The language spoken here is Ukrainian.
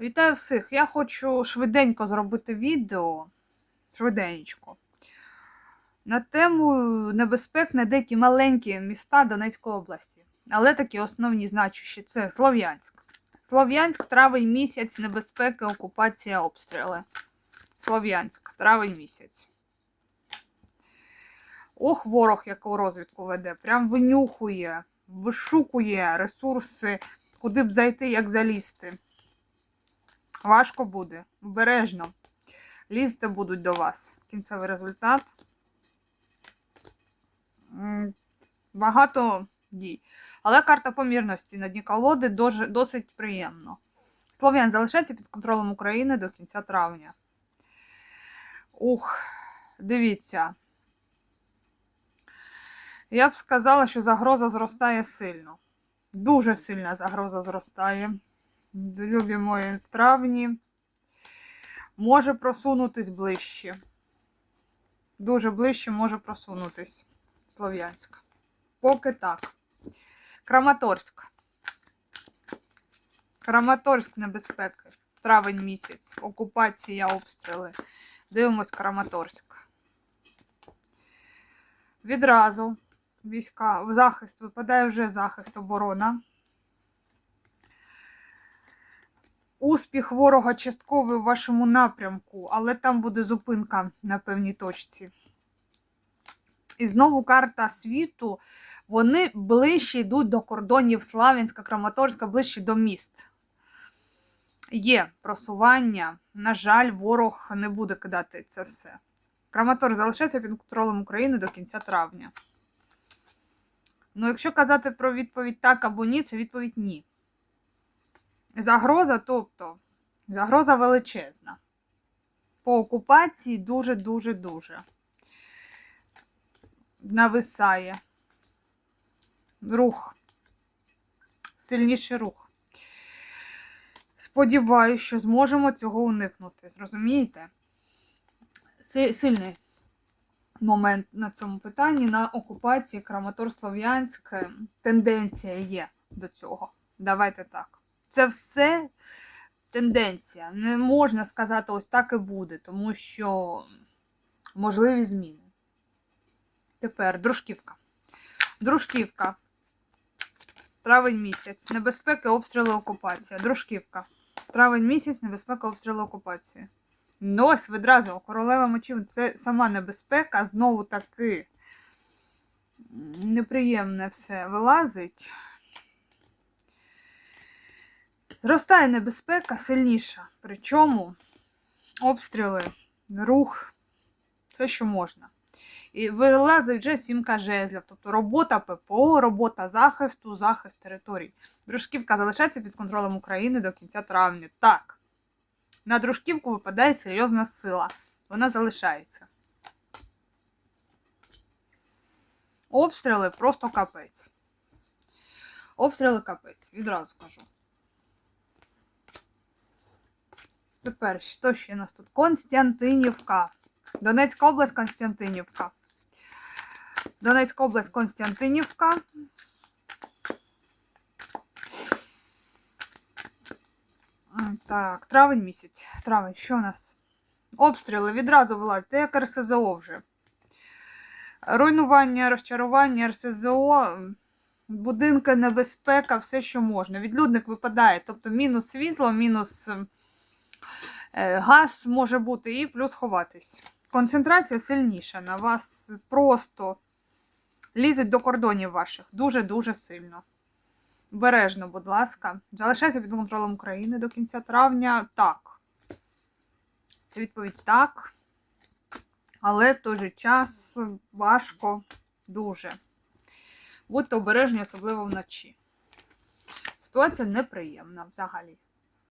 Вітаю всіх! Я хочу швиденько зробити відео, швиденько, на тему небезпек на деякі маленькі міста Донецької області. Але такі основні значущі це Слов'янськ. Слов'янськ, травень місяць, небезпеки, окупація, обстріли. Слов'янськ, травень місяць. Ох, ворог, яку розвідку веде, прям винюхує, вишукує ресурси, куди б зайти, як залізти. Важко буде, обережно. Лізти будуть до вас. Кінцевий результат. Багато дій. Але карта помірності на дні колоди досить приємно. Слов'ян залишається під контролем України до кінця травня. Ух, дивіться. Я б сказала, що загроза зростає сильно. Дуже сильна загроза зростає любі мої в травні, може просунутись ближче. Дуже ближче може просунутись Слов'янськ. Поки так. Краматорськ. Краматорськ небезпеки. Травень місяць. Окупація, обстріли. Дивимось Краматорськ. Відразу війська в захист випадає вже захист оборона. Успіх ворога частковий в вашому напрямку, але там буде зупинка на певній точці. І знову карта світу. Вони ближче йдуть до кордонів Славянська, Краматорська, ближче до міст. Є просування. На жаль, ворог не буде кидати це все. Краматор залишається під контролем України до кінця травня. Ну, якщо казати про відповідь так або ні, це відповідь ні. Загроза, тобто, загроза величезна. По окупації дуже-дуже-дуже нависає. Рух. Сильніший рух. Сподіваюсь, що зможемо цього уникнути. Зрозумієте? Сильний момент на цьому питанні. На окупації Краматор Слов'янськ тенденція є до цього. Давайте так. Це все тенденція. Не можна сказати, ось так і буде, тому що можливі зміни. Тепер дружківка. Дружківка. Травень місяць. Небезпека, обстріли, окупація. Дружківка. Травень місяць, небезпека, обстріли, окупація. Ну ось відразу королева мечів. Це сама небезпека, знову таки неприємне все вилазить. Зростає небезпека сильніша. Причому обстріли, рух, все, що можна. І вилазить вже сімка жезлів, тобто робота ППО, робота захисту, захист територій. Дружківка залишається під контролем України до кінця травня. Так, на дружківку випадає серйозна сила. Вона залишається. Обстріли просто капець. Обстріли капець, відразу скажу. Тепер, що ще у нас тут? Константинівка. Донецька область Константинівка. Донецька область Константинівка. Так, травень місяць. Травень, що у нас? Обстріли відразу вилазять. Як РСЗО вже. Руйнування, розчарування, РСЗО, будинки, небезпека, все, що можна. Відлюдник випадає. Тобто мінус світло, мінус газ може бути і плюс ховатись. Концентрація сильніша на вас просто лізуть до кордонів ваших дуже-дуже сильно. Бережно, будь ласка. Залишайся під контролем України до кінця травня. Так. Це відповідь так. Але в той же час важко дуже. Будьте обережні, особливо вночі. Ситуація неприємна взагалі.